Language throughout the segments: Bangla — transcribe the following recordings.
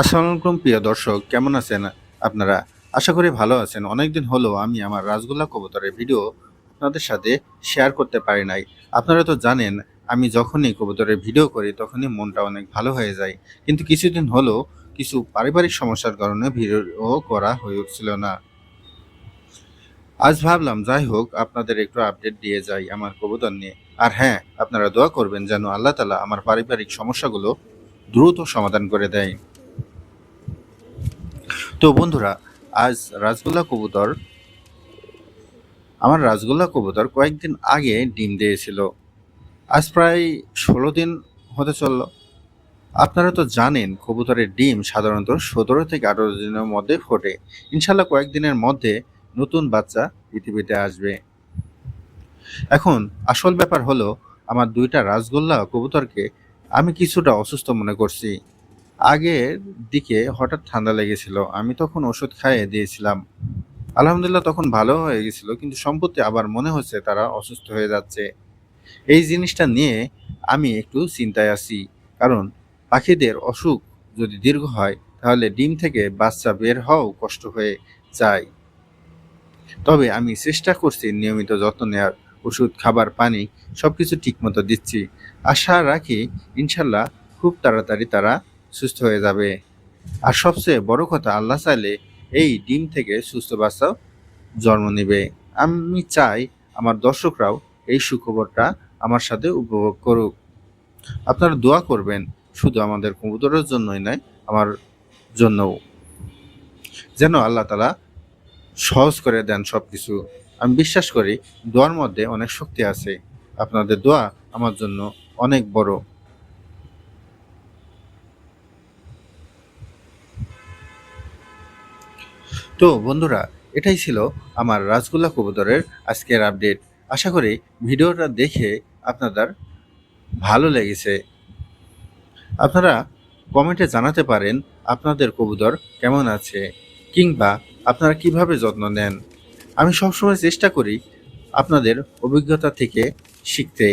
আসসালামু প্রিয় দর্শক, কেমন আছেন আপনারা? আশা করি ভালো আছেন। অনেকদিন হলো আমি আমার রাসগোল্লা কবুতরের ভিডিও আপনাদের সাথে শেয়ার করতে পারি নাই। আপনারা তো জানেন, আমি যখনই কবুতরের ভিডিও করি তখনই মনটা অনেক ভালো হয়ে যায়। কিন্তু কিছুদিন হলো কিছু পারিবারিক সমস্যার কারণে ভিডিও করা হয়ে উঠছিল না। আজ ভাবলাম, যাই হোক, আপনাদের একটু আপডেট দিয়ে যাই আমার কবুতর নিয়ে। আর হ্যাঁ আপনারা দোয়া করবেন যেন আল্লাহ তালা আমার পারিবারিক সমস্যাগুলো দ্রুত সমাধান করে দেয়। তো বন্ধুরা, আজ রাজগোল্লা কবুতর, আমার রাজগোল্লা কবুতর কয়েকদিন আগে ডিম দিয়েছিল। আজ প্রায় ষোলো দিন হতে চলল। আপনারা তো জানেন, কবুতরের ডিম সাধারণত সতেরো থেকে আঠারো দিনের মধ্যে ফোটে। ইনশাল্লাহ কয়েকদিনের মধ্যে নতুন বাচ্চা পৃথিবীতে আসবে। এখন আসল ব্যাপার হলো, আমার দুইটা রাজগোল্লা কবুতরকে আমি কিছুটা অসুস্থ মনে করছি। আগের দিকে হঠাৎ ঠান্ডা লেগেছিল। আমি তখন ওষুধ খাইয়ে দিয়েছিলাম। আলহামদুলিল্লাহ তখন ভালো হয়ে গেছিল, কিন্তু সম্প্রতি আবার মনে হচ্ছে তারা অসুস্থ হয়ে যাচ্ছে। এই জিনিসটা নিয়ে আমি একটু চিন্তায় আছি, কারণ পাখিদের অসুখ যদি দীর্ঘ হয়, তাহলে ডিম থেকে বাচ্চা বের হওয়াও কষ্ট হয়ে যায়। তবে আমি চেষ্টা করছি নিয়মিত যত্ন নেওয়ার ওষুধ, খাবার, পানি সব সবকিছু ঠিকমতো দিচ্ছি। আশা রাখি, ইনশাল্লাহ খুব তাড়াতাড়ি তারা সুস্থ হয়ে যাবে। আর সবচেয়ে বড় কথা, আল্লাহ চাইলে এই ডিম থেকে সুস্থ বাচ্চাও জন্ম নেবে। আমি চাই আমার দর্শকরাও এই সুখবরটা আমার সাথে উপভোগ করুক। আপনারা দোয়া করবেন, শুধু আমাদের কবুতরের জন্যই নয়, আমার জন্যও। যেন আল্লাহ তালা সহজ করে দেন সব কিছু আমি বিশ্বাস করি, দোয়ার মধ্যে অনেক শক্তি আছে। আপনাদের দোয়া আমার জন্য অনেক বড়। তো বন্ধুরা, এটাই ছিল আমার রাজগোল্লা কবুতরের আজকের আপডেট। আশা করি ভিডিওটা দেখে আপনাদের ভালো লেগেছে। আপনারা কমেন্টে জানাতে পারেন আপনাদের কবুতর কেমন আছে, কিংবা আপনারা কীভাবে যত্ন নেন। আমি সবসময় চেষ্টা করি আপনাদের অভিজ্ঞতা থেকে শিখতে।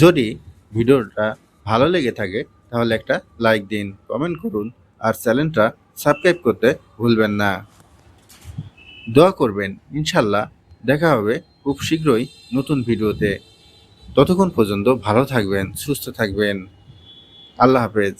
যদি ভিডিওটা ভালো লেগে থাকে, তাহলে একটা লাইক দিন, কমেন্ট করুন। আর চ্যানেলটা সাবস্ক্রাইব করতে ভুলবেন না। দোয়া করবেন, ইনশাল্লাহ দেখা হবে খুব শীঘ্রই নতুন ভিডিওতে। ততক্ষণ পর্যন্ত ভালো থাকবেন, সুস্থ থাকবেন। আল্লাহ হাফেজ।